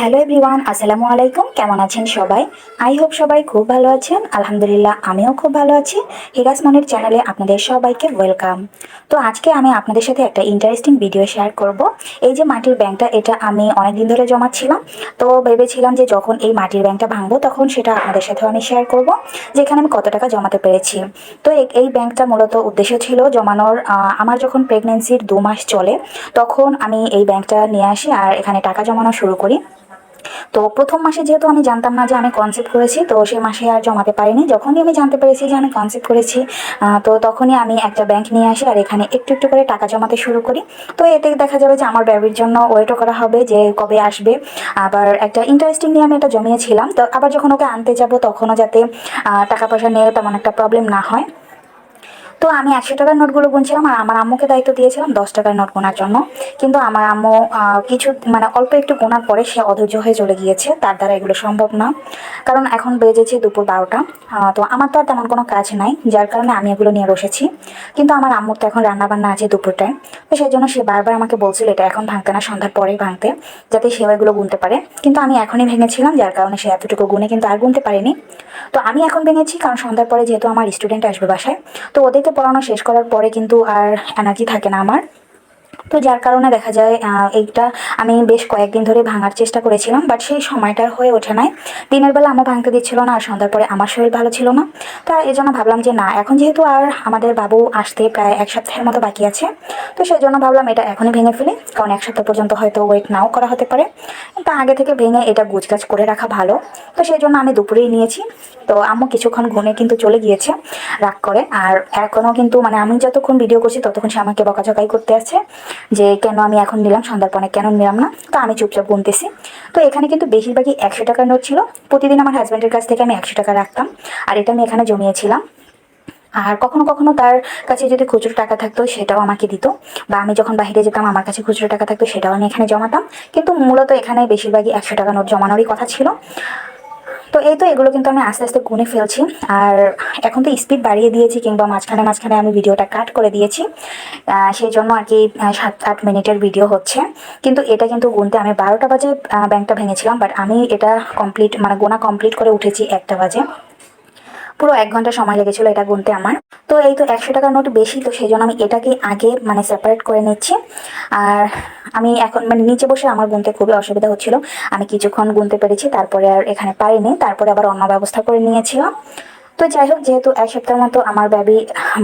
Hello everyone আসসালামু আলাইকুম। কেমন আছেন সবাই? আই হোপ সবাই খুব ভালো আছেন। আলহামদুলিল্লাহ, আমিও খুব ভালো আছি। হিরাজ মনের চ্যানেলে আপনাদের সবাইকে ওয়েলকাম তো আজকে আমি আপনাদের সাথে একটা ইন্টারেস্টিং ভিডিও শেয়ার করব। এই যে মাটির ব্যাংকটা, এটা আমি অনেক দিন ধরে জমাচ্ছিলাম। তো ভেবেছিলাম যে যখন এই মাটির ব্যাংকটা ভাঙবো, তখন সেটা আপনাদের সাথেও আমি শেয়ার করব, যেখানে আমি কত টাকা জমাতে পেরেছি। তো এই ব্যাংকটা মূলত উদ্দেশ্য ছিল জমানোর আমার যখন প্রেগনেন্সির দু মাস চলে, তখন আমি এই ব্যাংকটা নিয়ে আসি আর এখানে টাকা জমানো শুরু করি। তো প্রথম মাসে যেহেতু আমি জানতাম না যে আমি কনসেপ্ট করেছি, তো সেই মাসে আর জমাতে পারিনি। যখনই আমি জানতে পেরেছি যে আমি কনসেপ্ট করেছি তো তখনই আমি একটা ব্যাংক নিয়ে আসি আর এখানে একটু একটু করে টাকা জমাতে শুরু করি। তো এতে দেখা যাবে যে আমার ব্যবীর জন্য ওয়েটও করা হবে যে কবে আসবে। আবার একটা ইন্টারেস্টিং নিয়ে আমি এটা জমিয়েছিলাম। তো আবার যখন ওকে আনতে যাব, তখনও যাতে টাকা পয়সা নিয়ে তেমন একটা প্রবলেম না হয়। তো আমি একশো টাকার নোটগুলো গুনছিলাম আর আমার আম্মুকে দায়িত্ব দিয়েছিলাম দশ টাকার নোট গোনার জন্য। কিন্তু আমার আম্মু কিছু মানে অল্প একটু গোনার পরে সে অধৈর্য হয়ে চলে গিয়েছে। তার দ্বারা এগুলো সম্ভব না। কারণ এখন বেজেছে দুপুর বারোটা। তো আমার তো আর তেমন কোনো কাজ নাই, যার কারণে আমি এগুলো নিয়ে বসেছি। কিন্তু আমার আম্মুর তো এখন রান্না বান্না আছে দুপুরটায়। তো সেই জন্য সে বারবার আমাকে বলছিল, এটা এখন ভাঙতে না, সন্ধ্যার পরেই ভাঙতে, যাতে সে এগুলো গুনতে পারে। কিন্তু আমি এখনই ভেঙেছিলাম, যার কারণে সে এতটুকু গুনে কিন্তু আর গুনতে পারেনি। তো আমি এখন ভেঙেছি, কারণ সন্ধ্যার পরে যেহেতু আমার স্টুডেন্ট আসবে বাসায়, তো ওদেরকে পড়ানো শেষ করার পরে কিন্তু আর এনার্জি থাকে না আমার। তো যার কারণে দেখা যায় এইটা আমি বেশ কয়েকদিন ধরে ভাঙার চেষ্টা করেছিলাম বাট সেই সময়টার হয়ে ওঠে নাই। দিনের বেলা আমার ভাঙতে দিচ্ছিল না, আর সন্ধ্যার পরে আমার শরীর ভালো ছিল না। তা এই জন্য ভাবলাম যে, না, এখন যেহেতু আর আমাদের বাবু আসতে প্রায় এক সপ্তাহের মতো বাকি আছে, তো সেই জন্য ভাবলাম এটা এখনই ভেঙে ফেলি, কারণ এক সপ্তাহ পর্যন্ত হয়তো ওয়েট নাও করা হতে পারে। তা আগে থেকে ভেঙে এটা গুছগাছ করে রাখা ভালো। তো সেই জন্য আমি দুপুরেই নিয়েছি। তো আম্মু কিছুক্ষণ ঘুমে কিন্তু চলে গিয়েছে, রাগ করে। আর এখনও কিন্তু মানে আমি যতক্ষণ ভিডিও করছি, ততক্ষণ সে আমাকে বকাঝকাই করতে আছে। যে কেন আমি এখন নিলাম, সন্ধ্যার পরে কেন নিলাম না, তো আমি চুপচাপ গুনতেছি। তো এখানে কিন্তু বেশিরভাগই একশো টাকার নোট ছিল। প্রতিদিন আমার হাজব্যান্ডের কাছ থেকে আমি একশো টাকা রাখতাম, আর এটা আমি এখানে জমিয়েছিলাম। আর কখনো কখনো তার কাছে যদি খুচরো টাকা থাকতো, সেটাও আমাকে দিত। বা আমি যখন বাইরে যেতাম, আমার কাছে খুচরো টাকা থাকতো, সেটাও আমি এখানে জমাতাম। কিন্তু মূলত এখানে বেশিরভাগই একশো টাকা নোট জমানোরই কথা ছিল। তো এই তো এগুলো কিন্তু আমি আস্তে আস্তে গুনে ফেলছি। আর এখন তো স্পিড বাড়িয়ে দিয়েছি কিংবা মাঝখানে মাঝখানে আমি ভিডিওটা কাট করে দিয়েছি। সেই জন্য আর কি সাত, আট মিনিটের ভিডিও হচ্ছে। কিন্তু এটা কিন্তু গুনতে আমি বারোটা বাজে ব্যাংকটা ভেঙেছিলাম বাট আমি এটা কমপ্লিট মানে গোনা কমপ্লিট করে উঠেছি একটা বাজে। পুরো এক ঘণ্টা সময় লেগেছিল এটা গুনতে আমার। তো এই তো একশো টাকার নোট বেশি, তো সেই জন্য আমি এটাকে আগে মানে সেপারেট করে নিচ্ছি। আর আমি এখন মানে নিচে বসে আমার গুনতে খুবই অসুবিধা হচ্ছিল। আমি কিছুক্ষণ গুনতে পেরেছি, তারপরে আর এখানে পারিনি, তারপরে আবার অন্য ব্যবস্থা করে নিয়েছিলাম। তো যাই হোক, যেহেতু এক সপ্তাহের মতো আমার ব্যাবি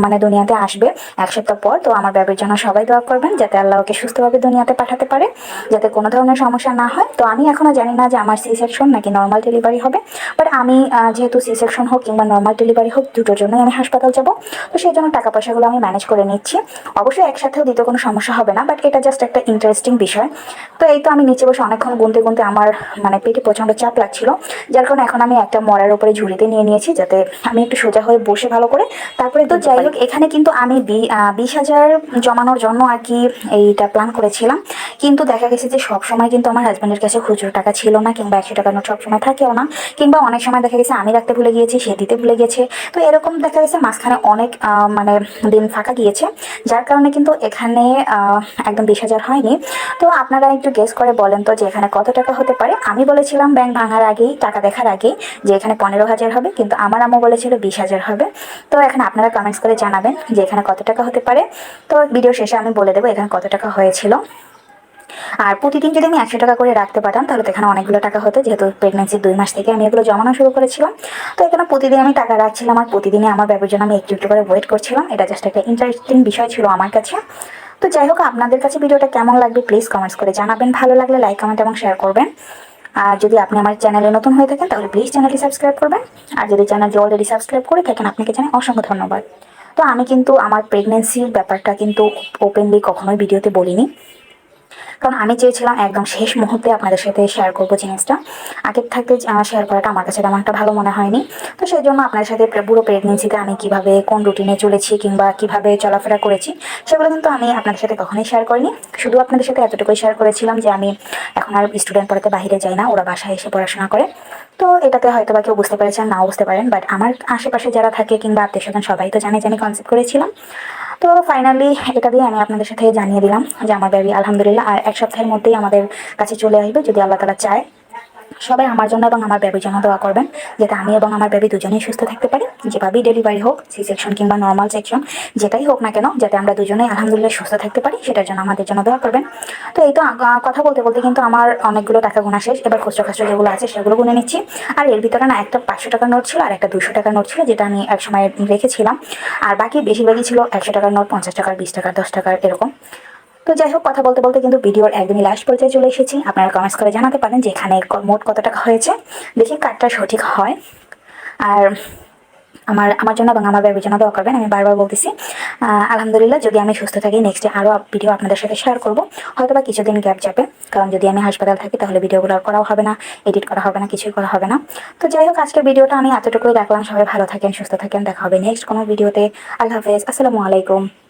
মানে দুনিয়াতে আসবে, এক সপ্তাহ পর, তো আমার বেবির জন্য সবাই দোয়া করবেন যাতে আল্লাহ ওকে সুস্থভাবে দুনিয়াতে পাঠাতে পারে, যাতে কোনো ধরনের সমস্যা না হয়। তো আমি এখনও জানি না যে আমার সি সেকশন নাকি নর্মাল ডেলিভারি হবে বাট আমি যেহেতু সি সেকশন হোক কিংবা নর্মাল ডেলিভারি হোক, দুটোর জন্যই আমি হাসপাতাল যাব। তো সেই জন্য টাকা পয়সাগুলো আমি ম্যানেজ করে নিচ্ছি। অবশ্যই একসাথেও দিতে কোনো সমস্যা হবে না বাট এটা জাস্ট একটা ইন্টারেস্টিং বিষয়। তো এই তো আমি নিচে বসে অনেকক্ষণ গুনতে গুনতে আমার মানে পেটে প্রচণ্ড চাপ লাগছিল। যার কারণে এখন আমি একটা মরার উপরে ঝুড়িতে নিয়ে নিয়েছি, যাতে আমি একটু সোজা হয়ে বসে ভালো করে। তারপরে তো যাই হোক এখানে কিন্তু আমি বিশ হাজার জমানোর জন্য আর কি এইটা প্ল্যান করেছিলাম। কিন্তু দেখা গেছে যে সব সময় কিন্তু আমার হাজব্যান্ডের কাছে খুচরো টাকা ছিল না কিংবা একশো টাকা নোট সবসময় থাকেও না। কিংবা অনেক সময় দেখা গেছে আমি রাখতে ভুলে গিয়েছি সে দিতে ভুলে গেছে। তো এরকম দেখা গেছে মাঝখানে অনেক মানে দিন ফাঁকা গিয়েছে। যার কারণে কিন্তু এখানে একদম বিশ হাজার হয়নি। তো আপনারা একটু গেস করে বলেন তো যে এখানে কত টাকা হতে পারে? আমি বলেছিলাম ব্যাংক ভাঙার আগেই টাকা দেখার আগেই যে এখানে পনেরো হাজার হবে। কিন্তু আমার আম্মু বলেছিল বিশ হাজার হবে। তো এখন আপনারা কমেন্টস করে জানাবেন যে এখানে কত টাকা হতে পারে। তো ভিডিও শেষে আমি বলে দেবো এখানে কত টাকা হয়েছিল। আর প্রতিদিন যদি আমি একশো টাকা করে রাখতে পারতাম, তাহলে তো এখানে অনেকগুলো টাকা হতো, যেহেতু প্রেগনেন্সির দুই মাস থেকে আমি এগুলো জমানো শুরু করেছিলাম। তো এখানে প্রতিদিন আমি টাকা রাখছিলাম আর প্রতিদিনই আমার ব্যাপার জন্য আমি একটু একটু করে ওয়েট করছিলাম। এটা জাস্ট একটা ইন্টারেস্টিং বিষয় ছিল আমার কাছে। তো যাই হোক, আপনাদের কাছে ভিডিওটা কেমন লাগবে প্লিজ কমেন্টস করে জানাবেন। ভালো লাগলে লাইক কমেন্ট এবং শেয়ার করবেন। আর যদি আপনি আমার চ্যানেলে নতুন হয়ে থাকেন, তাহলে প্লিজ চ্যানেলটি সাবস্ক্রাইব করবেন। আর যদি চ্যানেলটি অলরেডি সাবস্ক্রাইব করে থাকেন, আপনাকে জানাই অসংখ্য ধন্যবাদ। তো আমি কিন্তু আমার প্রেগনেন্সির ব্যাপারটা কিন্তু ওপেনলি কখনোই ভিডিওতে বলিনি। কারণ আমি চেয়েছিলাম একদম শেষ মুহূর্তে আপনাদের সাথে শেয়ার করব জিনিসটা। আগের থাকতে শেয়ার করাটা আমার কাছে তেমন একটা ভালো মনে হয়নি। তো সেই জন্য আপনাদের সাথে পুরো প্রেগনেন্সিতে আমি কীভাবে, কোন রুটিনে চলেছি কিংবা কীভাবে চলাফেরা করেছি, সেগুলো কিন্তু আমি আপনাদের সাথে কখনোই শেয়ার করিনি। শুধু আপনাদের সাথে এতটুকুই শেয়ার করেছিলাম যে আমি এখন আর স্টুডেন্ট পড়াতে বাইরে যাই না, ওরা বাসায় এসে পড়াশোনা করে। তো এটাতে হয়তো বা কেউ বুঝতে পেরেছেন, নাও বুঝতে পারেন বাট আমার আশেপাশে যারা থাকে কিংবা আত্মীয় স্বজন সবাই তো জানে আমি কনসেপ্ট করেছিলাম। তো ফাইনালি এটা দিয়ে আমি আপনাদের সাথে জানিয়ে দিলাম যে আমার আলহামদুলিল্লাহ আর এক সপ্তাহের মধ্যেই আমাদের কাছে চলে আসবে যদি আল্লাহ তালা চায়। সবাই আমার জন্য এবং আমার বেবির জন্য দোয়া করবেন, যাতে আমি এবং আমার বেবি দুজনেই সুস্থ থাকতে পারি। যেভাবেই ডেলিভারি হোক সি সেকশন কিংবা নর্মাল সেকশন যেটাই হোক না কেন, যাতে আমরা দুজনেই আলহামদুলিল্লাহ সুস্থ থাকতে পারি, সেটার জন্য আমাদের জন্য দোয়া করবেন। তো এই তো কথা বলতে বলতে কিন্তু আমার অনেকগুলো টাকা গোনা শেষ। এবার খুচরো খাচরো যেগুলো আছে, সেগুলো গুনে নিচ্ছি। আর এর ভিতরে না একটা পাঁচশো টাকার নোট ছিল আর একটা দুশো টাকার নোট ছিল, যেটা আমি এক সময় রেখেছিলাম। আর বাকি বেশিরভাগই ছিল একশো টাকার নোট পঞ্চাশ টাকার, বিশ টাকার, দশ টাকার, এরকম। তো যাই হোক, কথা বলতে বলতে কিন্তু ভিডিওর একদমই লাস্ট পর্যায়ে চলে এসেছি। আপনারা কমেন্টস করে জানাতে পারেন যে এখানে মোট কত টাকা হয়েছে। দেখি কার্ডটা সঠিক হয়। আর আমার আমার জন্য এবং আমার বেবির জন্য করবেন, আমি বারবার বলতেছি। আলহামদুলিল্লাহ, যদি আমি সুস্থ থাকি নেক্সট আরও ভিডিও আপনাদের সাথে শেয়ার করব। হয়তো বা কিছুদিন গ্যাপ যাবে, কারণ যদি আমি হাসপাতাল থাকি, তাহলে ভিডিওগুলো আর করাও হবে না এডিট করা হবে না, কিছুই করা হবে না। তো যাই হোক, আজকের ভিডিওটা আমি এতটুকুই দেখলাম সবাই ভালো থাকেন, সুস্থ থাকেন, দেখা হবে নেক্সট কোনো ভিডিওতে আল্লাহ হাফেজ, আসসালামু আলাইকুম।